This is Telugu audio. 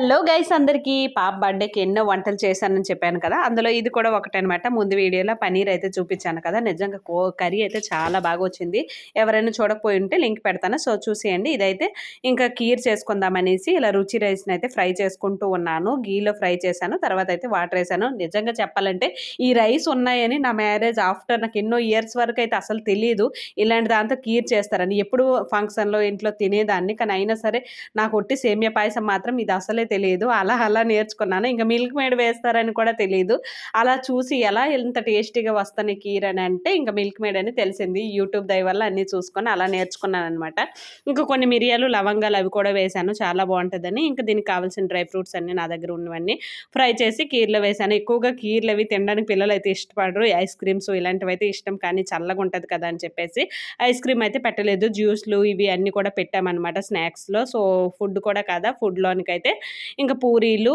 హలో గైస్ అందరికీ పాప బర్త్డేకి ఎన్నో వంటలు చేశానని చెప్పాను కదా. అందులో ఇది కూడా ఒకటనమాట. ముందు వీడియోలో పనీర్ అయితే చూపించాను కదా. నిజంగా కో కర్రీ అయితే చాలా బాగా వచ్చింది. ఎవరైనా చూడకపోయి ఉంటే లింక్ పెడతాను. సో చూసేయండి. ఇదైతే ఇంకా కీర్ చేసుకుందామనేసి ఇలా రుచి రైస్ని అయితే ఫ్రై చేసుకుంటూ ఉన్నాను. గీలో ఫ్రై చేశాను. తర్వాత అయితే వాటర్ వేసాను. నిజంగా చెప్పాలంటే ఈ రైస్ ఉన్నాయని నా మ్యారేజ్ ఆఫ్టర్ నాకు ఎన్నో ఇయర్స్ వరకు అయితే అసలు తెలియదు ఇలాంటి దాంతో కీర్ చేస్తారని ఎప్పుడు ఫంక్షన్లో ఇంట్లో తినేదాన్ని. కానీ అయినా సరే నాకు ఒట్టి సేమియా పాయసం మాత్రం ఇది అసలే తెలియదు. అలా అలా నేర్చుకున్నాను. ఇంకా మిల్క్ మేడ్ వేస్తారని కూడా తెలియదు అలా చూసి ఎలా ఎంత టేస్టీగా వస్తాను కీర్ అని అంటే ఇంకా మిల్క్ మేడ్ అని తెలిసింది. యూట్యూబ్ దయ వల్ల అన్నీ చూసుకొని అలా నేర్చుకున్నాను అనమాట ఇంకా కొన్ని మిరియాలు లవంగాలు అవి కూడా వేశాను. చాలా బాగుంటుందని. ఇంకా దీనికి కావాల్సిన డ్రై ఫ్రూట్స్ అన్నీ నా దగ్గర ఉన్నవన్నీ ఫ్రై చేసి కీర్లో వేశాను. ఎక్కువగా కీర్లు అవి తినడానికి పిల్లలు అయితే ఇష్టపడరు. ఐస్ క్రీమ్స్ ఇలాంటివి అయితే ఇష్టం కానీ చల్లగా ఉంటుంది కదా అని చెప్పేసి ఐస్ క్రీమ్ అయితే పెట్టలేదు. జ్యూస్లు ఇవి అన్నీ కూడా పెట్టామన్నమాట స్నాక్స్లో. సో ఫుడ్ కూడా కదా? ఫుడ్లోనికైతే ఇంకా పూరీలు